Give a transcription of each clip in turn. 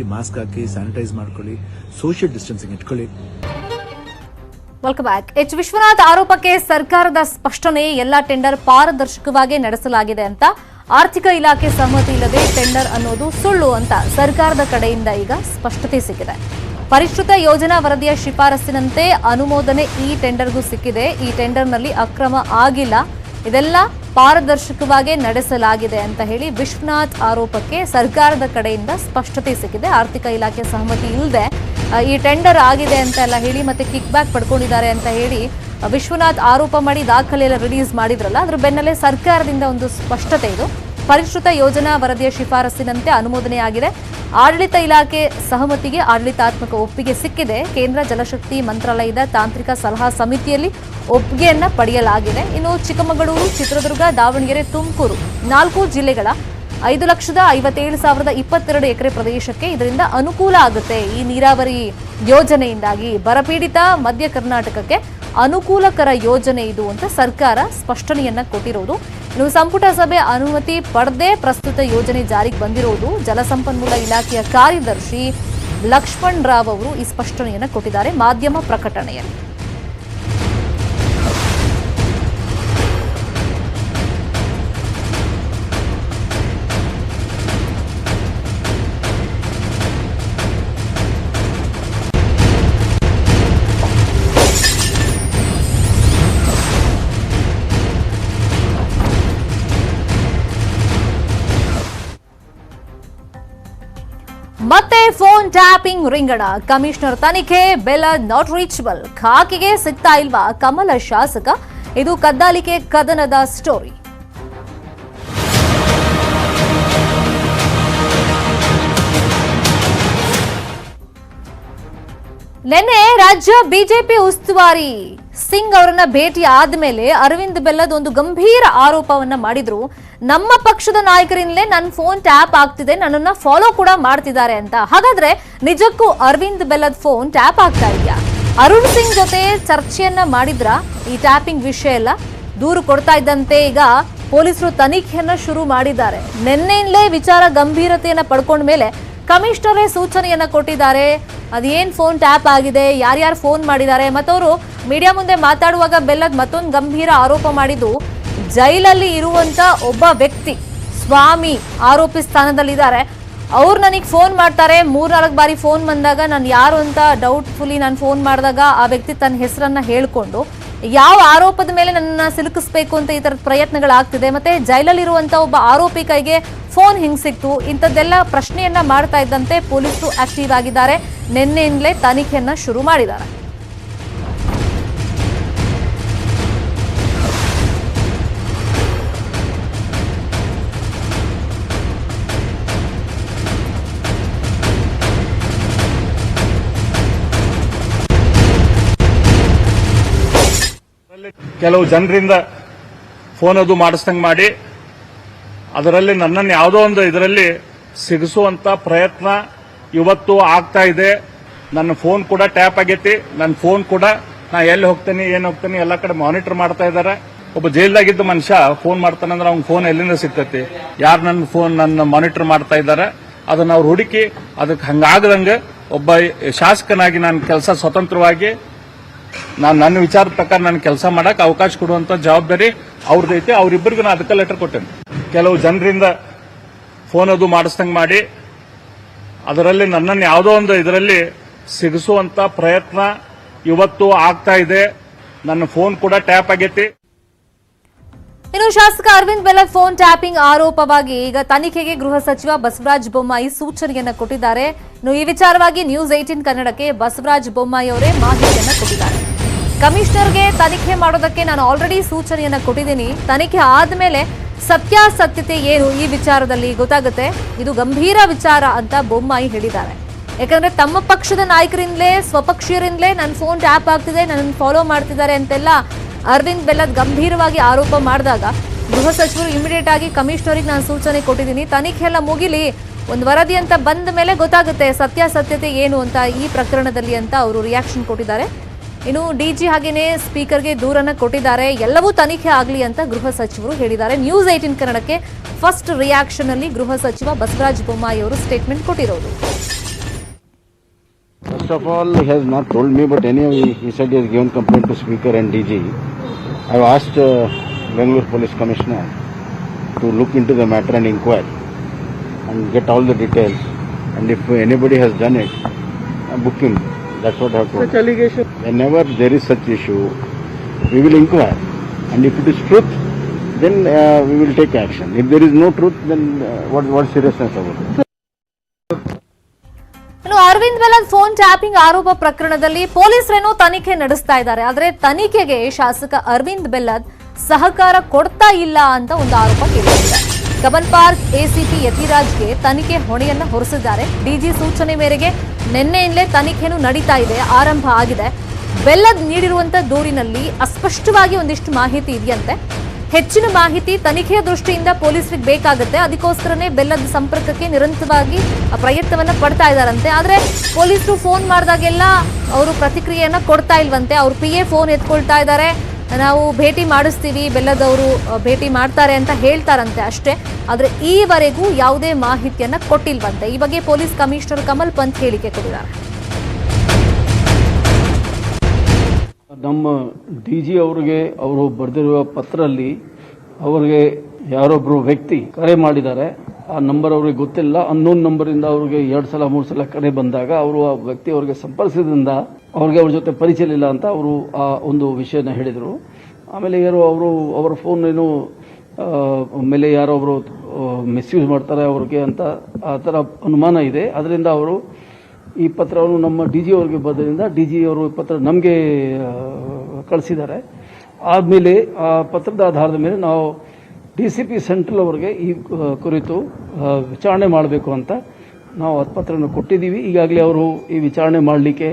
Mask ಹಾಕಿ sanitise ಮಾಡ್ಕೊಳ್ಳಿ social distancing ಇಟ್ಕೊಳ್ಳಿ. ವೆಲ್ಕಮ್ ಬ್ಯಾಕ್ ಎಚ್ ವಿಶ್ವನಾಥ್ ಆರೋಪಕ್ಕೆ ಸರ್ಕಾರದ ಸ್ಪಷ್ಟನೆ, ಎಲ್ಲ ಟೆಂಡರ್ ಪಾರದರ್ಶಕವಾಗಿ ನಡೆಸಲಾಗಿದೆ ಅಂತ. ಆರ್ಥಿಕ ಇಲಾಖೆ ಸಮ್ಮತಿ ಇಲ್ಲದೆ ಟೆಂಡರ್ ಅನ್ನೋದು ಸುಳ್ಳು ಅಂತ ಸರ್ಕಾರದ ಕಡೆಯಿಂದ ಈಗ ಸ್ಪಷ್ಟತೆ ಸಿಕ್ಕಿದೆ. ಪರಿಷ್ಕೃತ ಯೋಜನಾ ವರದಿಯ ಶಿಫಾರಸ್ಸಿನಂತೆ ಅನುಮೋದನೆ ಈ ಟೆಂಡರ್ಗೂ ಸಿಕ್ಕಿದೆ. ಈ ಟೆಂಡರ್ನಲ್ಲಿ ಅಕ್ರಮ ಆಗಿಲ್ಲ. ಇದೆಲ್ಲ ಪಾರದರ್ಶಕವಾಗಿ ನಡೆಸಲಾಗಿದೆ ಅಂತ ಹೇಳಿ ವಿಶ್ವನಾಥ್ ಆರೋಪಕ್ಕೆ ಸರ್ಕಾರದ ಕಡೆಯಿಂದ ಸ್ಪಷ್ಟತೆ ಸಿಕ್ಕಿದೆ. ಆರ್ಥಿಕ ಇಲಾಖೆ ಸಹಮತಿ ಇಲ್ಲದೆ ಈ ಟೆಂಡರ್ ಆಗಿದೆ ಅಂತ ಎಲ್ಲ ಹೇಳಿ ಮತ್ತೆ ಕಿಕ್ ಬ್ಯಾಕ್ ಪಡ್ಕೊಂಡಿದ್ದಾರೆ ಅಂತ ಹೇಳಿ ವಿಶ್ವನಾಥ್ ಆರೋಪ ಮಾಡಿ ದಾಖಲೆ ಎಲ್ಲ ರಿಲೀಸ್ ಮಾಡಿದ್ರಲ್ಲ, ಅದ್ರ ಬೆನ್ನಲ್ಲೇ ಸರ್ಕಾರದಿಂದ ಒಂದು ಸ್ಪಷ್ಟತೆ ಇದು. ಪರಿಷ್ಕೃತ ಯೋಜನಾ ವರದಿಯ ಶಿಫಾರಸ್ಸಿನಂತೆ ಅನುಮೋದನೆಯಾಗಿದೆ. ಆಡಳಿತ ಇಲಾಖೆ ಸಹಮತಿಗೆ ಆಡಳಿತಾತ್ಮಕ ಒಪ್ಪಿಗೆ ಸಿಕ್ಕಿದೆ. ಕೇಂದ್ರ ಜಲಶಕ್ತಿ ಮಂತ್ರಾಲಯದ ತಾಂತ್ರಿಕ ಸಲಹಾ ಸಮಿತಿಯಲ್ಲಿ ಒಪ್ಪಿಗೆಯನ್ನ ಪಡೆಯಲಾಗಿದೆ. ಇನ್ನು ಚಿಕ್ಕಮಗಳೂರು, ಚಿತ್ರದುರ್ಗ, ದಾವಣಗೆರೆ, ತುಮಕೂರು ನಾಲ್ಕು ಜಿಲ್ಲೆಗಳ ಐದು ಲಕ್ಷದ ಐವತ್ತೇಳು ಸಾವಿರದ ಇಪ್ಪತ್ತೆರಡು ಎಕರೆ ಪ್ರದೇಶಕ್ಕೆ ಇದರಿಂದ ಅನುಕೂಲ ಆಗುತ್ತೆ. ಈ ನೀರಾವರಿ ಯೋಜನೆಯಿಂದಾಗಿ ಬರಪೀಡಿತ ಮಧ್ಯ ಕರ್ನಾಟಕಕ್ಕೆ ಅನುಕೂಲಕರ ಯೋಜನೆ ಇದು ಅಂತ ಸರ್ಕಾರ ಸ್ಪಷ್ಟನೆಯನ್ನ ಕೊಟ್ಟಿರೋದು. ಇನ್ನು ಸಂಪುಟ ಸಭೆ ಅನುಮತಿ ಪಡೆದೇ ಪ್ರಸ್ತುತ ಯೋಜನೆ ಜಾರಿಗೆ ಬಂದಿರುವುದು ಜಲಸಂಪನ್ಮೂಲ ಇಲಾಖೆಯ ಕಾರ್ಯದರ್ಶಿ ಲಕ್ಷ್ಮಣ್ ರಾವ್ ಅವರು ಈ ಸ್ಪಷ್ಟನೆಯನ್ನು ಕೊಟ್ಟಿದ್ದಾರೆ ಮಾಧ್ಯಮ ಪ್ರಕಟಣೆಯಲ್ಲಿ. ಫೋನ್ ಟ್ಯಾಪಿಂಗ್ ರಿಂಗಣ. ಕಮಿಷನರ್ ತನಿಖೆ, ಬೆಲ್ ನಾಟ್ ರೀಚಬಲ್ ಖಾಕಿಗೆ ಸಿಗ್ತಾ ಇಲ್ವಾ ಕಮಲ ಶಾಸಕ? ಇದು ಕದ್ದಾಲಿಕೆ ಕದನದ ಸ್ಟೋರಿ ನಿನ್ನೆ ರಾಜ್ಯ ಬಿಜೆಪಿ ಉಸ್ತುವಾರಿ ಸಿಂಗ್ ಅವರನ್ನ ಭೇಟಿ ಆದ್ಮೇಲೆ ಅರವಿಂದ್ ಬೆಲ್ಲದ್ ಒಂದು ಗಂಭೀರ ಆರೋಪವನ್ನ ಮಾಡಿದ್ರು. ನಮ್ಮ ಪಕ್ಷದ ನಾಯಕರಿಂದಲೇ ನನ್ನ ಫೋನ್ ಟ್ಯಾಪ್ ಆಗ್ತಿದೆ, ನನ್ನನ್ನ ಫಾಲೋ ಕೂಡ ಮಾಡ್ತಿದ್ದಾರೆ ಅಂತ. ಹಾಗಾದ್ರೆ ನಿಜಕ್ಕೂ ಅರವಿಂದ್ ಬೆಲ್ಲದ್ ಫೋನ್ ಟ್ಯಾಪ್ ಆಗ್ತಾ ಇದೆಯಾ? ಅರುಣ್ ಸಿಂಗ್ ಜೊತೆ ಚರ್ಚೆಯನ್ನ ಮಾಡಿದ್ರ? ಈ ಟ್ಯಾಪಿಂಗ್ ವಿಷಯ ಎಲ್ಲ? ದೂರು ಕೊಡ್ತಾ ಇದ್ದಂತೆ ಈಗ ಪೊಲೀಸರು ತನಿಖೆಯನ್ನ ಶುರು ಮಾಡಿದ್ದಾರೆ. ನಿನ್ನೆಯಿಂದಲೇ ವಿಚಾರ ಗಂಭೀರತೆಯನ್ನ ಪಡ್ಕೊಂಡ ಮೇಲೆ ಕಮಿಷನರೇ ಸೂಚನೆಯನ್ನ ಕೊಟ್ಟಿದ್ದಾರೆ. ಅದೇನ್ ಫೋನ್ ಟ್ಯಾಪ್ ಆಗಿದೆ, ಯಾರ್ಯಾರು ಫೋನ್ ಮಾಡಿದ್ದಾರೆ ಮತ್ತವರು ಮೀಡಿಯಾ ಮುಂದೆ ಮಾತಾಡುವಾಗ ಬೆಲ್ಲದ ಮತ್ತೊಂದು ಗಂಭೀರ ಆರೋಪ ಮಾಡಿದ್ದು, ಜೈಲಲ್ಲಿ ಇರುವಂತ ಒಬ್ಬ ವ್ಯಕ್ತಿ ಸ್ವಾಮಿ ಆರೋಪಿ ಸ್ಥಾನದಲ್ಲಿದ್ದಾರೆ. ಅವ್ರು ನನಗೆ ಫೋನ್ ಮಾಡ್ತಾರೆ, ಮೂರ್ನಾಲ್ಕು ಬಾರಿ ಫೋನ್ ಬಂದಾಗ ನಾನು ಯಾರು ಅಂತ ಡೌಟ್ಫುಲಿ ನಾನು ಫೋನ್ ಮಾಡಿದಾಗ ಆ ವ್ಯಕ್ತಿ ತನ್ನ ಹೆಸರನ್ನ ಹೇಳ್ಕೊಂಡು ಯಾವ ಆರೋಪದ ಮೇಲೆ ನನ್ನ ಸಿಲುಕಿಸ್ಬೇಕು ಅಂತ ಈ ತರದ ಪ್ರಯತ್ನಗಳಾಗ್ತಿದೆ. ಮತ್ತೆ ಜೈಲಲ್ಲಿರುವಂತ ಒಬ್ಬ ಆರೋಪಿ ಕೈಗೆ ಫೋನ್ ಹಿಂಗ್ ಸಿಕ್ತು. ಇಂಥದ್ದೆಲ್ಲ ಪ್ರಶ್ನೆಯನ್ನ ಮಾಡ್ತಾ ಇದ್ದಂತೆ ಪೊಲೀಸರು ಆಕ್ಟಿವ್ ಆಗಿದ್ದಾರೆ. ನಿನ್ನೆಯಿಂದಲೇ ತನಿಖೆಯನ್ನ ಶುರು ಮಾಡಿದ್ದಾರೆ. ಕೆಲವು ಜನರಿಂದ ಫೋನ್ ಅದು ಮಾಡಿಸ್ದಂಗೆ ಮಾಡಿ, ಅದರಲ್ಲಿ ನನ್ನನ್ನು ಯಾವುದೋ ಒಂದು ಇದರಲ್ಲಿ ಸಿಗಿಸುವಂಥ ಪ್ರಯತ್ನ ಇವತ್ತು ಆಗ್ತಾ ಇದೆ. ನನ್ನ ಫೋನ್ ಕೂಡ ಟ್ಯಾಪ್ ಆಗೈತಿ. ನನ್ನ ಫೋನ್ ಕೂಡ ನಾ ಎಲ್ಲಿ ಹೋಗ್ತೇನೆ, ಏನು ಹೋಗ್ತೇನೆ, ಎಲ್ಲ ಕಡೆ ಮಾನಿಟರ್ ಮಾಡ್ತಾ ಇದ್ದಾರೆ. ಒಬ್ಬ ಜೈಲ್ದಾಗಿದ್ದ ಮನುಷ್ಯ ಫೋನ್ ಮಾಡ್ತಾನಂದ್ರೆ ಅವ್ನ ಫೋನ್ ಎಲ್ಲಿಂದ ಸಿಗ್ತೈತಿ? ಯಾರು ನನ್ನ ಫೋನ್ ನನ್ನ ಮಾನಿಟರ್ ಮಾಡ್ತಾ ಇದ್ದಾರೆ? ಅದನ್ನ ಅವ್ರು ಹುಡುಕಿ ಅದಕ್ಕೆ ಹಂಗಾಗದಂಗೆ ಒಬ್ಬ ಶಾಸಕನಾಗಿ ನಾನು ಕೆಲಸ ಸ್ವತಂತ್ರವಾಗಿ ನಾನು ನನ್ನ ವಿಚಾರದ ಪ್ರಕಾರ ನನ್ನ ಕೆಲಸ ಮಾಡಕ್ಕೆ ಅವಕಾಶ ಕೊಡುವಂತ ಜವಾಬ್ದಾರಿ ಅವ್ರದ್ದೈತಿ ಅವ್ರಿಬ್ಬರಿಗೂ ನಾನು ಅದಕ್ಕೆ ಲೆಟರ್ ಕೊಟ್ಟೇನೆ. ಕೆಲವು ಜನರಿಂದ ಫೋನ್ ಅದು ಮಾಡಿಸ್ದಂಗೆ ಮಾಡಿ, ಅದರಲ್ಲಿ ನನ್ನನ್ನು ಯಾವುದೋ ಒಂದು ಇದರಲ್ಲಿ ಸಿಗಿಸುವಂತ ಪ್ರಯತ್ನ ಇವತ್ತು ಆಗ್ತಾ ಇದೆ. ನನ್ನ ಫೋನ್ ಕೂಡ ಟ್ಯಾಪ್ ಆಗೈತಿ. ಇನ್ನು ಶಾಸಕ ಅರವಿಂದ್ ಬೆಲ್ಲದ್ ಫೋನ್ ಟ್ಯಾಪಿಂಗ್ ಆರೋಪವಾಗಿ ಈಗ ತನಿಖೆಗೆ ಗೃಹ ಸಚಿವ ಬಸವರಾಜ ಬೊಮ್ಮಾಯಿ ಸೂಚನೆಯನ್ನು ಕೊಟ್ಟಿದ್ದಾರೆ. ಇನ್ನು ಈ ವಿಚಾರವಾಗಿ ನ್ಯೂಸ್ ಏಟೀನ್ ಕನ್ನಡಕ್ಕೆ ಬಸವರಾಜ ಬೊಮ್ಮಾಯಿ ಅವರೇ ಮಾಹಿತಿಯನ್ನು ಕೊಟ್ಟಿದ್ದಾರೆ. ಕಮಿಷನರ್ಗೆ ತನಿಖೆ ಮಾಡೋದಕ್ಕೆ ನಾನು ಆಲ್ರೆಡಿ ಸೂಚನೆಯನ್ನು ಕೊಟ್ಟಿದ್ದೀನಿ. ತನಿಖೆ ಆದ್ಮೇಲೆ ಸತ್ಯಾಸತ್ಯತೆ ಏನು ಈ ವಿಚಾರದಲ್ಲಿ ಗೊತ್ತಾಗುತ್ತೆ? ಇದು ಗಂಭೀರ ವಿಚಾರ ಅಂತ ಬೊಮ್ಮಾಯಿ ಹೇಳಿದ್ದಾರೆ. ಯಾಕಂದ್ರೆ ತಮ್ಮ ಪಕ್ಷದ ನಾಯಕರಿಂದಲೇ, ಸ್ವಪಕ್ಷೀಯರಿಂದಲೇ ನನ್ನ ಫೋನ್ ಟ್ಯಾಪ್ ಆಗ್ತಿದೆ, ನನ್ನನ್ನು ಫಾಲೋ ಮಾಡ್ತಿದ್ದಾರೆ ಅಂತೆಲ್ಲ ಅರವಿಂದ್ ಬೆಲ್ಲದ್ ಗಂಭೀರವಾಗಿ ಆರೋಪ ಮಾಡಿದಾಗ ಗೃಹ ಸಚಿವರು ಇಮಿಡಿಯೇಟ್ ಆಗಿ ಕಮಿಷನರಿಗೆ ನಾನು ಸೂಚನೆ ಕೊಟ್ಟಿದ್ದೀನಿ. ತನಿಖೆ ಎಲ್ಲ ಮುಗಿಲಿ ಒಂದು ವರದಿ ಅಂತ ಬಂದ ಮೇಲೆ ಗೊತ್ತಾಗುತ್ತೆ ಸತ್ಯಾಸತ್ಯತೆ ಏನು ಅಂತ ಈ ಪ್ರಕರಣದಲ್ಲಿ ಅಂತ ಅವರು ರಿಯಾಕ್ಷನ್ ಕೊಟ್ಟಿದ್ದಾರೆ. ಇನ್ನು ಡಿ ಜಿ ಹಾಗೇನೆ ಸ್ಪೀಕರ್ಗೆ ದೂರನ್ನ ಕೊಟ್ಟಿದ್ದಾರೆ. ಎಲ್ಲವೂ ತನಿಖೆ ಆಗಲಿ ಅಂತ ಗೃಹ ಸಚಿವರು ಹೇಳಿದ್ದಾರೆ. ನ್ಯೂಸ್ ಏಟಿನ್ ಕನ್ನಡಕ್ಕೆ ಫಸ್ಟ್ ರಿಯಾಕ್ಷನ್ ಅಲ್ಲಿ ಗೃಹ ಸಚಿವ ಬಸವರಾಜ ಬೊಮ್ಮಾಯಿ ಅವರು ಸ್ಟೇಟ್ಮೆಂಟ್ ಕೊಟ್ಟಿರೋದು. First of all he has not told me, but ಈ given complaint to Speaker and DG. I have asked uh, Bangalore Police Commissioner to look into the matter and inquire and get all the details. And if anybody has done it, uh, book him. That's what I have told. Such allegation. Whenever there is such issue, we will inquire. And if it is truth, then uh, we will take action. If there is no truth, then uh, what, what seriousness about it? ಇನ್ನು Arvind Bellad phone tapping ಆರೋಪ ಪ್ರಕರಣದಲ್ಲಿ ಪೊಲೀಸರೇನು ತನಿಖೆ ನಡೆಸ್ತಾ ಇದ್ದಾರೆ. ಆದರೆ ತನಿಖೆಗೆ ಶಾಸಕ ಅರವಿಂದ್ ಬೆಲ್ಲದ್ ಸಹಕಾರ ಕೊಡ್ತಾ ಇಲ್ಲ ಅಂತ ಒಂದು ಆರೋಪ ಕೇಳಿದೆ ಕಮಲ್ ಪಾರ್ಕ್, ಎಸಿಪಿ ಯತಿರಾಜ್ಗೆ ತನಿಖೆ ಹೊಣೆಯನ್ನ ಹೊರಿಸಿದ್ದಾರೆ. ಡಿಜಿ ಸೂಚನೆ ಮೇರೆಗೆ ನಿನ್ನೆಯಿಂದಲೇ ತನಿಖೆನೂ ನಡೀತಾ ಇದೆ, ಆರಂಭ ಆಗಿದೆ. ಬೆಲ್ಲದ್ ನೀಡಿರುವಂತ ದೂರಿನಲ್ಲಿ ಅಸ್ಪಷ್ಟವಾಗಿ ಒಂದಿಷ್ಟು ಮಾಹಿತಿ ಇದೆಯಂತೆ. ಹೆಚ್ಚಿನ ಮಾಹಿತಿ ತನಿಖೆಯ ದೃಷ್ಟಿಯಿಂದ ಪೊಲೀಸರಿಗೆ ಬೇಕಾಗುತ್ತೆ. ಅದಕ್ಕೋಸ್ಕರನೇ ಬೆಲ್ಲದ ಸಂಪರ್ಕಕ್ಕೆ ನಿರಂತರವಾಗಿ ಪ್ರಯತ್ನವನ್ನ ಪಡ್ತಾ ಇದ್ದಾರಂತೆ. ಆದ್ರೆ ಪೊಲೀಸರು ಫೋನ್ ಮಾಡಿದಾಗೆಲ್ಲ ಅವರು ಪ್ರತಿಕ್ರಿಯೆಯನ್ನ ಕೊಡ್ತಾ ಇಲ್ವಂತೆ. ಅವ್ರ ಪಿ ಎ ಫೋನ್ ಎತ್ಕೊಳ್ತಾ ಇದ್ದಾರೆ. ನಾವು ಭೇಟಿ ಮಾಡಿಸ್ತೀವಿ ಬೆಲ್ಲದವರು ಭೇಟಿ ಮಾಡ್ತಾರೆ ಅಂತ ಹೇಳ್ತಾರಂತೆ ಅಷ್ಟೇ. ಆದ್ರೆ ಈವರೆಗೂ ಯಾವುದೇ ಮಾಹಿತಿಯನ್ನ ಕೊಟ್ಟಿಲ್ವಂತೆ. ಈ ಬಗ್ಗೆ ಪೊಲೀಸ್ ಕಮಿಷನರ್ ಕಮಲ್ ಪಂತ್ ಹೇಳಿಕೆ ಕೊಟ್ಟಿದ್ದಾರೆ. ನಮ್ಮ ಡಿ ಜಿ ಅವರಿಗೆ ಅವರು ಬರೆದಿರುವ ಪತ್ರದಲ್ಲಿ ಅವರಿಗೆ ಯಾರೊಬ್ಬರು ವ್ಯಕ್ತಿ ಕರೆ ಮಾಡಿದ್ದಾರೆ, ಆ ನಂಬರ್ ಅವ್ರಿಗೆ ಗೊತ್ತಿಲ್ಲ, ಅನ್ನೋನ್ ನಂಬರಿಂದ ಅವ್ರಿಗೆ ಎರಡು ಸಲ, ಮೂರು ಸಲ ಕರೆ ಬಂದಾಗ ಅವರು ಆ ವ್ಯಕ್ತಿ ಅವರಿಗೆ ಸಂಪರ್ಕಿಸಿದ್ರಿಂದ ಅವ್ರಿಗೆ ಅವ್ರ ಜೊತೆ ಪರಿಚಯ ಇಲ್ಲ ಅಂತ ಅವರು ಆ ಒಂದು ವಿಷಯನ ಹೇಳಿದರು. ಆಮೇಲೆ ಯಾರು ಅವರು, ಅವರ ಫೋನ್ ಏನು ಮೇಲೆ ಯಾರೋ ಅವರು ಮಿಸ್ಯೂಸ್ ಮಾಡ್ತಾರೆ ಅವ್ರಿಗೆ ಅಂತ ಆ ಥರ ಅನುಮಾನ ಇದೆ. ಅದರಿಂದ ಅವರು ಈ ಪತ್ರವನ್ನು ನಮ್ಮ ಡಿ ಜಿ ಅವರಿಗೆ ಬರೋದ್ರಿಂದ ಡಿ ಜಿ ಅವರು ಈ ಪತ್ರ ನಮಗೆ ಕಳಿಸಿದ್ದಾರೆ. ಆದಮೇಲೆ ಆ ಪತ್ರದ ಆಧಾರದ ಮೇಲೆ ನಾವು ಡಿ ಸಿ ಪಿ ಸೆಂಟ್ರಲ್ ಅವರಿಗೆ ಈ ಕುರಿತು ವಿಚಾರಣೆ ಮಾಡಬೇಕು ಅಂತ ನಾವು ಆ ಪತ್ರವನ್ನು ಕೊಟ್ಟಿದ್ದೀವಿ. ಈಗಾಗಲೇ ಅವರು ಈ ವಿಚಾರಣೆ ಮಾಡಲಿಕ್ಕೆ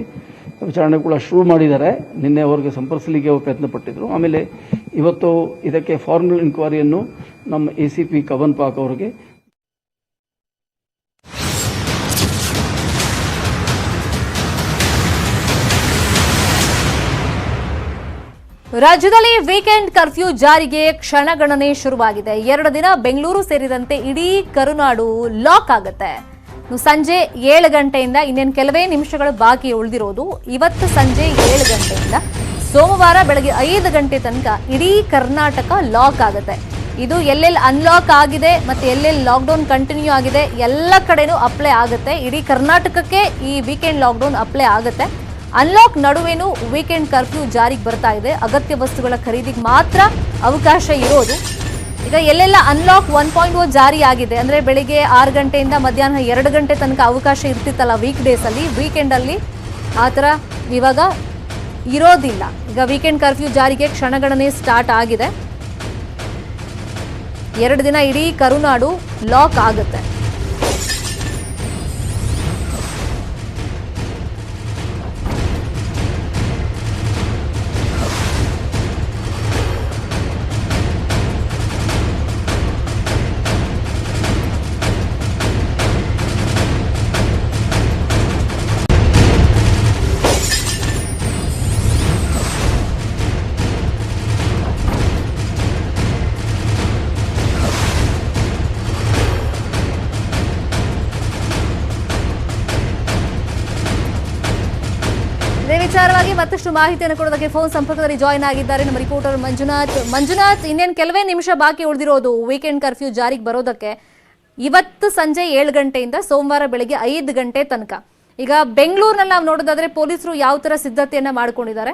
ವಿಚಾರಣೆ ಕೂಡ ಶುರು ಮಾಡಿದ್ದಾರೆ. ನಿನ್ನೆ ಅವರಿಗೆ ಸಂಪರ್ಕಿಸಲಿಕ್ಕೆ ಅವರು ಪ್ರಯತ್ನ ಪಟ್ಟಿದ್ರು. ಆಮೇಲೆ ಇವತ್ತು ಇದಕ್ಕೆ ಫಾರ್ಮಲ್ ಇನ್ಕ್ವೈರಿಯನ್ನು ನಮ್ಮ ಎ ಸಿ ಪಿ ಕವನ್ ಪಾಕ್ ಅವರಿಗೆ ರಾಜ್ಯದಲ್ಲಿ ವೀಕೆಂಡ್ ಕರ್ಫ್ಯೂ ಜಾರಿಗೆ ಕ್ಷಣಗಣನೆ ಶುರುವಾಗಿದೆ. ಎರಡು ದಿನ ಬೆಂಗಳೂರು ಸೇರಿದಂತೆ ಇಡೀ ಕರುನಾಡು ಲಾಕ್ ಆಗುತ್ತೆ. ಸಂಜೆ ಏಳು ಗಂಟೆಯಿಂದ ಇನ್ನೇನು ಕೆಲವೇ ನಿಮಿಷಗಳು ಬಾಕಿ ಉಳಿದಿರೋದು, ಇವತ್ತು ಸಂಜೆ ಏಳು ಗಂಟೆಯಿಂದ ಸೋಮವಾರ ಬೆಳಗ್ಗೆ ಐದು ಗಂಟೆ ತನಕ ಇಡೀ ಕರ್ನಾಟಕ ಲಾಕ್ ಆಗುತ್ತೆ. ಇದು ಎಲ್ಲೆಲ್ಲಿ ಅನ್ಲಾಕ್ ಆಗಿದೆ ಮತ್ತೆ ಎಲ್ಲೆಲ್ಲಿ ಲಾಕ್ಡೌನ್ ಕಂಟಿನ್ಯೂ ಆಗಿದೆ, ಎಲ್ಲ ಕಡೆನೂ ಅಪ್ಲೈ ಆಗುತ್ತೆ. ಇಡೀ ಕರ್ನಾಟಕಕ್ಕೆ ಈ ವೀಕೆಂಡ್ ಲಾಕ್ಡೌನ್ ಅಪ್ಲೈ ಆಗುತ್ತೆ. ಅನ್ಲಾಕ್ ನಡುವೆನೂ ವೀಕೆಂಡ್ ಕರ್ಫ್ಯೂ ಜಾರಿಗೆ ಬರ್ತಾ ಇದೆ. ಅಗತ್ಯ ವಸ್ತುಗಳ ಖರೀದಿಗೆ ಮಾತ್ರ ಅವಕಾಶ ಇರೋದು. ಈಗ ಎಲ್ಲೆಲ್ಲ ಅನ್ಲಾಕ್ ಒನ್ ಪಾಯಿಂಟ್ ಓ ಜಾರಿ ಆಗಿದೆ ಅಂದ್ರೆ ಬೆಳಿಗ್ಗೆ ಆರು ಗಂಟೆಯಿಂದ ಮಧ್ಯಾಹ್ನ ಎರಡು ಗಂಟೆ ತನಕ ಅವಕಾಶ ಇರ್ತಿತ್ತಲ್ಲ ವೀಕ್ ಡೇಸ್ ಅಲ್ಲಿ. ವೀಕೆಂಡ್ ಅಲ್ಲಿ ಆ ಥರ ಇವಾಗ ಇರೋದಿಲ್ಲ. ಈಗ ವೀಕೆಂಡ್ ಕರ್ಫ್ಯೂ ಜಾರಿಗೆ ಕ್ಷಣಗಣನೆ ಸ್ಟಾರ್ಟ್ ಆಗಿದೆ. ಎರಡು ದಿನ ಇಡೀ ಕರುನಾಡು ಲಾಕ್ ಆಗುತ್ತೆ. ಮತ್ತಷ್ಟು ಮಾಹಿತಿಯನ್ನು ಕೊಡೋದಕ್ಕೆ ಫೋನ್ ಸಂಪರ್ಕದಲ್ಲಿ ಜಾಯ್ನ್ ಆಗಿದ್ದಾರೆ ನಮ್ಮ ರಿಪೋರ್ಟರ್ ಮಂಜುನಾಥ್. ಮಂಜುನಾಥ್, ಇನ್ನೇನು ಕೆಲವೇ ನಿಮಿಷ ಬಾಕಿ ಉಳಿದಿರೋದು ವೀಕೆಂಡ್ ಕರ್ಫ್ಯೂ ಜಾರಿಗೆ ಬರೋದಕ್ಕೆ ಇವತ್ತು ಸಂಜೆ ಏಳು ಗಂಟೆಯಿಂದ ಸೋಮವಾರ ಬೆಳಿಗ್ಗೆ ಐದು ಗಂಟೆ ತನಕ. ಈಗ ಬೆಂಗಳೂರಿನಲ್ಲಿ ನಾವು ನೋಡೋದಾದ್ರೆ ಪೊಲೀಸರು ಯಾವ ತರ ಸಿದ್ಧತೆಯನ್ನ ಮಾಡ್ಕೊಂಡಿದ್ದಾರೆ?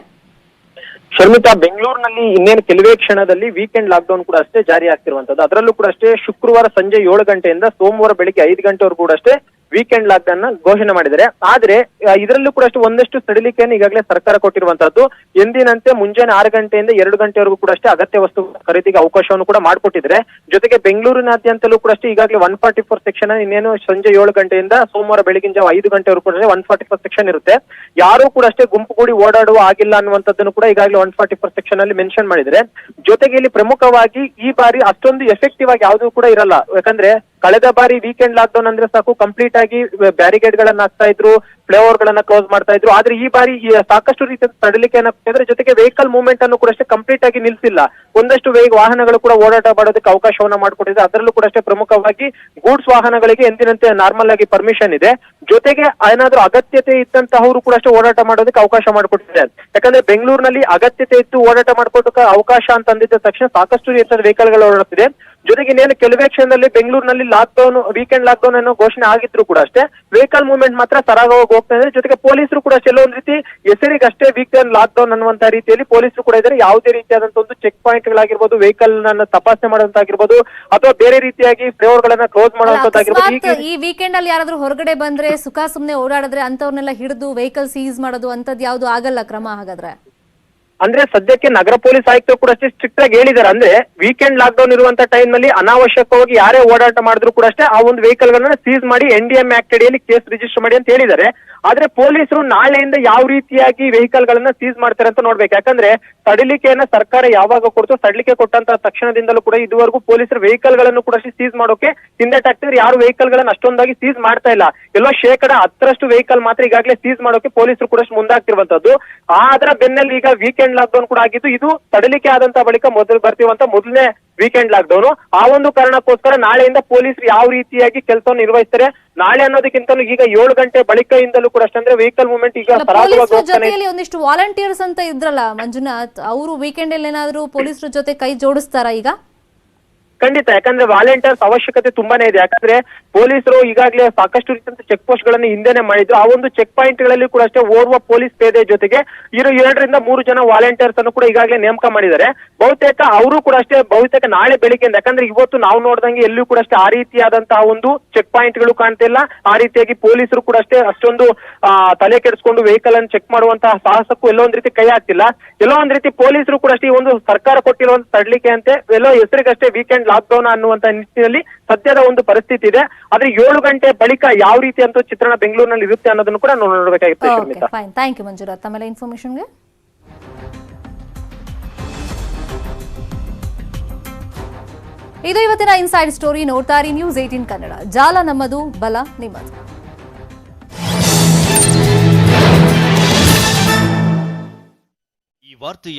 ಶರ್ಮಿತಾ, ಬೆಂಗಳೂರಿನಲ್ಲಿ ಇನ್ನೇನು ಕೆಲವೇ ಕ್ಷಣದಲ್ಲಿ ವೀಕೆಂಡ್ ಲಾಕ್ಡೌನ್ ಕೂಡ ಅಷ್ಟೇ ಜಾರಿ ಆಗ್ತಿರುವಂತದ್ದು ಅದರಲ್ಲೂ ಕೂಡ ಅಷ್ಟೇ ಶುಕ್ರವಾರ ಸಂಜೆ ಏಳು ಗಂಟೆಯಿಂದ ಸೋಮವಾರ ಬೆಳಿಗ್ಗೆ ಐದು ಗಂಟೆವರೆಗೂ ಕೂಡ ಅಷ್ಟೇ ವೀಕೆಂಡ್ ಲಾಕ್ಡೌನ್ ಘೋಷಣೆ ಮಾಡಿದ್ದಾರೆ. ಆದ್ರೆ ಇದರಲ್ಲೂ ಕೂಡ ಅಷ್ಟೇ ಒಂದಷ್ಟು ಸಡಿಲಿಕೆಯನ್ನು ಈಗಾಗಲೇ ಸರ್ಕಾರ ಕೊಟ್ಟಿರುವಂತಹದ್ದು. ಎಂದಿನಂತೆ ಮುಂಜಾನೆ ಆರು ಗಂಟೆಯಿಂದ ಎರಡು ಗಂಟೆವರೆಗೂ ಕೂಡ ಅಷ್ಟೇ ಅಗತ್ಯ ವಸ್ತು ಖರೀದಿಗೆ ಅವಕಾಶವನ್ನು ಕೂಡ ಮಾಡಿಕೊಟ್ಟಿದ್ರೆ ಜೊತೆಗೆ ಬೆಂಗಳೂರಿನಾದ್ಯಂತಲೂ ಕೂಡ ಅಷ್ಟೇ ಈಗಾಗಲೇ ಒನ್ ಫಾರ್ಟಿ ಫೋರ್ ಸೆಕ್ಷನ್ ಇನ್ನೇನು ಸಂಜೆ ಏಳು ಗಂಟೆಯಿಂದ ಸೋಮವಾರ ಬೆಳಗಿನ ಜಾವ ಐದು ಗಂಟೆವರೆಗೂ ಕೂಡ ಒನ್ ಫಾರ್ಟಿ ಫೋರ್ ಸೆಕ್ಷನ್ ಇರುತ್ತೆ. ಯಾರು ಕೂಡ ಅಷ್ಟೇ ಗುಂಪು ಕೂಡಿ ಓಡಾಡುವ ಆಗಿಲ್ಲ ಅನ್ನುವಂಥದ್ದನ್ನು ಕೂಡ ಈಗಾಗಲೇ ಒನ್ ಫಾರ್ಟಿ ಫೋರ್ ಸೆಕ್ಷನ್ ಅಲ್ಲಿ ಮೆನ್ಷನ್ ಮಾಡಿದ್ರೆ ಜೊತೆಗೆ ಇಲ್ಲಿ ಪ್ರಮುಖವಾಗಿ ಈ ಬಾರಿ ಅಷ್ಟೊಂದು ಎಫೆಕ್ಟಿವ್ ಆಗಿ ಯಾವುದೂ ಕೂಡ ಇರಲ್ಲ. ಯಾಕಂದ್ರೆ ಕಳೆದ ಬಾರಿ ವೀಕೆಂಡ್ ಲಾಕ್ಡೌನ್ ಅಂದ್ರೆ ಸಾಕು ಕಂಪ್ಲೀಟ್ ಆಗಿ ಬ್ಯಾರಿಗೇಡ್ ಗಳನ್ನ ಹಾಕ್ತಾ ಇದ್ರು ಫ್ಲೈಓವರ್ ಗಳನ್ನ ಕ್ಲೋಸ್ ಮಾಡ್ತಾ ಇದ್ರು. ಆದ್ರೆ ಈ ಬಾರಿ ಸಾಕಷ್ಟು ರೀತಿಯ ತಡಲಿಕೆ ಕೊಟ್ಟಿದ್ರೆ ಜೊತೆಗೆ ವೆಹಿಕಲ್ ಮೂವ್ಮೆಂಟ್ ಅನ್ನು ಕೂಡ ಅಷ್ಟೇ ಕಂಪ್ಲೀಟ್ ಆಗಿ ನಿಲ್ಸಿಲ್ಲ. ಒಂದಷ್ಟು ವೇಗ ವಾಹನಗಳು ಕೂಡ ಓಡಾಟ ಮಾಡೋದಕ್ಕೆ ಅವಕಾಶವನ್ನ ಮಾಡಿಕೊಟ್ಟಿದೆ. ಅದರಲ್ಲೂ ಕೂಡ ಅಷ್ಟೇ ಪ್ರಮುಖವಾಗಿ ಗೂಡ್ಸ್ ವಾಹನಗಳಿಗೆ ಎಂದಿನಂತೆ ನಾರ್ಮಲ್ ಆಗಿ ಪರ್ಮಿಷನ್ ಇದೆ. ಜೊತೆಗೆ ಏನಾದ್ರೂ ಅಗತ್ಯತೆ ಇದ್ದಂತಹವರು ಕೂಡ ಅಷ್ಟೇ ಓಡಾಟ ಮಾಡೋದಕ್ಕೆ ಅವಕಾಶ ಮಾಡಿಕೊಟ್ಟಿದೆ ಯಾಕಂದ್ರೆ ಬೆಂಗಳೂರಿನಲ್ಲಿ ಅಗತ್ಯತೆ ಇತ್ತು ಓಡಾಟ ಮಾಡಿಕೊಟ್ಟ ಅವಕಾಶ ಅಂತ ಅಂದಿದ್ದ ತಕ್ಷಣ ಸಾಕಷ್ಟು ರೀತಿಯ ವೆಹಿಕಲ್ಗಳು ಓಡಾಡ್ತಿದೆ. ಜೊತೆಗೆ ಇನ್ನೇನು ಕೆಲವೇ ಕ್ಷಣದಲ್ಲಿ ಬೆಂಗಳೂರಿನಲ್ಲಿ ಲಾಕ್ಡೌನ್ ವೀಕೆಂಡ್ ಲಾಕ್ ಡೌನ್ ಅನ್ನೋ ಘೋಷಣೆ ಆಗಿದ್ರು ಕೂಡ ಅಷ್ಟೇ. ವೆಹಿಕಲ್ ಮೂವ್ಮೆಂಟ್ ಮಾತ್ರ ಸರಾಗವಾಗಿ ಹೋಗ್ತಾ ಇದೆ ಜೊತೆಗೆ ಪೊಲೀಸರು ಕೂಡ ಅಷ್ಟೇ. ಒಂದು ರೀತಿ ಹೆಸರಿಗಷ್ಟೇ ವೀಕೆಂಡ್ ಲಾಕ್ ಡೌನ್ ಅನ್ನುವಂತ ರೀತಿಯಲ್ಲಿ ಪೊಲೀಸರು ಕೂಡ ಇದ್ದಾರೆ. ಯಾವುದೇ ರೀತಿಯಾದಂತ ಒಂದು ಚೆಕ್ ಪಾಯಿಂಟ್ ಗಳಾಗಿರ್ಬೋದು ವೆಹಿಕಲ್ ನನ್ನ ತಪಾಸಣೆ ಮಾಡುವಂತಾಗಿರ್ಬೋದು ಅಥವಾ ಬೇರೆ ರೀತಿಯಾಗಿ ಫ್ಲೇವರ್ ಗಳನ್ನ ಕ್ಲೋಸ್ ಮಾಡುವಂತಾಗಿರ್ಬೋದು ಮಾಡುವಂತದ್ದಾಗಿರ್ಬೋದು ಈ ವೀಕೆಂಡ್ ಅಲ್ಲಿ ಯಾರಾದ್ರೂ ಹೊರಗಡೆ ಬಂದ್ರೆ ಸುಖ ಸುಮ್ನೆ ಓಡಾಡಿದ್ರೆ ಅಂತವ್ರನ್ನೆಲ್ಲ ಹಿಡಿದು ವೆಹಿಕಲ್ ಸೀಸ್ ಮಾಡೋದು ಅಂತದ್ ಯಾವ್ದು ಆಗಲ್ಲ ಕ್ರಮ ಹಾಗಾದ್ರೆ? ಅಂದ್ರೆ ಸದ್ಯಕ್ಕೆ ನಗರ ಪೊಲೀಸ್ ಆಯುಕ್ತರು ಕೂಡ ಅಷ್ಟೇ ಸ್ಟ್ರಿಕ್ಟ್ ಆಗಿ ಹೇಳಿದ್ದಾರೆ ಅಂದ್ರೆ ವೀಕೆಂಡ್ ಲಾಕ್ ಡೌನ್ ಇರುವಂತ ಟೈಮ್ನಲ್ಲಿ ಅನಾವಶ್ಯಕವಾಗಿ ಯಾರೇ ಓಡಾಟ ಮಾಡಿದ್ರು ಕೂಡ ಅಷ್ಟೇ ಆ ಒಂದು ವೆಹಿಕಲ್ ಗಳನ್ನ ಸೀಸ್ ಮಾಡಿ ಎನ್ ಡಿ ಎಂ ಆಕ್ಟ್ ಅಡಿಯಲ್ಲಿ ಕೇಸ್ ರಿಜಿಸ್ಟರ್ ಮಾಡಿ ಅಂತ ಹೇಳಿದ್ದಾರೆ ಆದ್ರೆ ಪೊಲೀಸರು ನಾಳೆಯಿಂದ ಯಾವ ರೀತಿಯಾಗಿ ವೆಹಿಕಲ್ ಗಳನ್ನ ಸೀಸ್ ಮಾಡ್ತಾರೆ ಅಂತ ನೋಡ್ಬೇಕು. ಯಾಕಂದ್ರೆ ಸಡಿಲಿಕೆಯನ್ನ ಸರ್ಕಾರ ಯಾವಾಗ ಕೊಡ್ತು ಸಡಿಲಿಕೆ ಕೊಟ್ಟಂತ ತಕ್ಷಣದಿಂದಲೂ ಕೂಡ ಇದುವರೆಗೂ ಪೊಲೀಸರು ವೆಹಿಕಲ್ಗಳನ್ನು ಕೂಡ ಸೀಸ್ ಮಾಡೋಕೆ ಹಿಂದೆಟಾಗ್ತಿದ್ರೆ ಯಾರು ವೆಹಿಕಲ್ ಗಳನ್ನ ಅಷ್ಟೊಂದಾಗಿ ಸೀಸ್ ಮಾಡ್ತಾ ಇಲ್ಲ. ಎಲ್ಲೋ ಶೇಕಡ ಹತ್ತರಷ್ಟು ವೆಹಿಕಲ್ ಮಾತ್ರ ಈಗಾಗಲೇ ಸೀಸ್ ಮಾಡೋಕೆ ಪೊಲೀಸರು ಕೂಡ ಮುಂದಾಗ್ತಿರುವಂತದ್ದು. ಅದರ ಬೆನ್ನಲ್ಲಿ ಈಗ ವೀಕೆಂಡ್ ಲಾಕ್ಡೌನ್ ಕೂಡ ಆಗಿದ್ದು ಇದು ಸಡಲಿಕೆ ಆದಂತ ಬಳಿಕ ಮೊದಲು ಬರ್ತಿರುವಂತ ಮೊದಲನೇ ವೀಕೆಂಡ್ ಲಾಕ್ ಡೌನ್ ಆ ಒಂದು ಕಾರಣಕ್ಕೋಸ್ಕರ ನಾಳೆಯಿಂದ ಪೊಲೀಸರು ಯಾವ ರೀತಿಯಾಗಿ ಕೆಲಸವನ್ನು ನಿರ್ವಹಿಸ್ತಾರೆ ನಾಳೆ ಅನ್ನೋದಕ್ಕಿಂತಲೂ ಈಗ ಏಳು ಗಂಟೆ ಬಳಿಕೆಯಿಂದಲೂ ಕೂಡ ಅಷ್ಟಂದ್ರೆ ವೆಹಿಕಲ್ ಮೂವ್ಮೆಂಟ್ ಈಗ ಜೊತೆಯಲ್ಲಿ ಒಂದಿಷ್ಟು ವಾಲಂಟಿಯರ್ಸ್ ಅಂತ ಇದ್ರಲ್ಲ ಮಂಜುನಾಥ್ ಅವರು ವೀಕೆಂಡ್ ಅಲ್ಲಿ ಏನಾದ್ರು ಪೊಲೀಸರ ಜೊತೆ ಕೈ ಜೋಡಿಸ್ತಾರಾ ಈಗ? ಖಂಡಿತ, ಯಾಕಂದ್ರೆ ವಾಲಂಟಿಯರ್ಸ್ ಅವಶ್ಯಕತೆ ತುಂಬಾನೇ ಇದೆ. ಯಾಕಂದ್ರೆ ಪೊಲೀಸರು ಈಗಾಗಲೇ ಸಾಕಷ್ಟು ರೀತಿಯಂತ ಚೆಕ್ ಪೋಸ್ಟ್ ಗಳನ್ನ ಹಿಂದೆನೆ ಮಾಡಿದ್ರು. ಆ ಒಂದು ಚೆಕ್ ಪಾಯಿಂಟ್ಗಳಲ್ಲಿ ಕೂಡ ಅಷ್ಟೇ ಓರ್ವ ಪೊಲೀಸ್ ಪೇದೆ ಜೊತೆಗೆ ಇರೋ ಎರಡರಿಂದ ಮೂರು ಜನ ವಾಲಂಟಿಯರ್ಸ್ ಅನ್ನು ಕೂಡ ಈಗಾಗಲೇ ನೇಮಕ ಮಾಡಿದ್ದಾರೆ. ಬಹುತೇಕ ಅವರು ಕೂಡ ಅಷ್ಟೇ, ಬಹುತೇಕ ನಾಳೆ ಬೆಳಿಗ್ಗೆ ಯಾಕಂದ್ರೆ ಇವತ್ತು ನಾವು ನೋಡ್ದಂಗೆ ಎಲ್ಲೂ ಕೂಡ ಅಷ್ಟೇ ಆ ರೀತಿಯಾದಂತಹ ಒಂದು ಚೆಕ್ ಪಾಯಿಂಟ್ಗಳು ಕಾಣ್ತಿಲ್ಲ ಆ ರೀತಿಯಾಗಿ ಪೊಲೀಸರು ಕೂಡ ಅಷ್ಟೇ ಅಷ್ಟೊಂದು ತಲೆ ಕೆಡಿಸ್ಕೊಂಡು ವೆಹಿಕಲ್ ಅನ್ನು ಚೆಕ್ ಮಾಡುವಂತಹ ಸಾಹಸಕ್ಕೂ ಎಲ್ಲೋ ಒಂದ್ ರೀತಿ ಕೈ ಹಾಕ್ತಿಲ್ಲ. ಎಲ್ಲೋ ಒಂದ್ ರೀತಿ ಪೊಲೀಸರು ಕೂಡ ಅಷ್ಟೇ ಈ ಒಂದು ಸರ್ಕಾರ ಕೊಟ್ಟಿರುವಂತ ತಡ್ಲಿಕ್ಕೆ ಅಂತೆ ಎಲ್ಲೋ ಹೆಸರಿಗಷ್ಟೇ ವೀಕೆಂಡ್ ಲಾಕ್ಡೌನ್ ಅನ್ನುವಂತ ನಿಟ್ಟಿನಲ್ಲಿ ಸದ್ಯದ ಒಂದು ಪರಿಸ್ಥಿತಿ ಇದೆ. ಆದ್ರೆ ಏಳು ಗಂಟೆ ಬಳಿಕ ಯಾವ ರೀತಿ ಅಂತ ಚಿತ್ರಣ ಬೆಂಗಳೂರಿನಲ್ಲಿ ಇರುತ್ತೆ ಅನ್ನೋದನ್ನು ಕೂಡ ನಾವು ನೋಡ್ಬೇಕಾಗಿತ್ತು ಥ್ಯಾಂಕ್ ಯು ಮಂಜುನಾಥ್. ಆಮೇಲೆ ಇನ್ಫಾರ್ಮೇಶನ್ಗೆ ಇದು ಇವತ್ತಿನ ಇನ್ಸೈಡ್ ಸ್ಟೋರಿ ನೋಡ್ತಾರಿ ನ್ಯೂಸ್ ಏಟೀನ್ ಕನ್ನಡ. ಜಾಲ ನಮ್ಮದು ಬಲ ನಿಮ್ಮದು. ಈ ವಾರ್ತೆಯ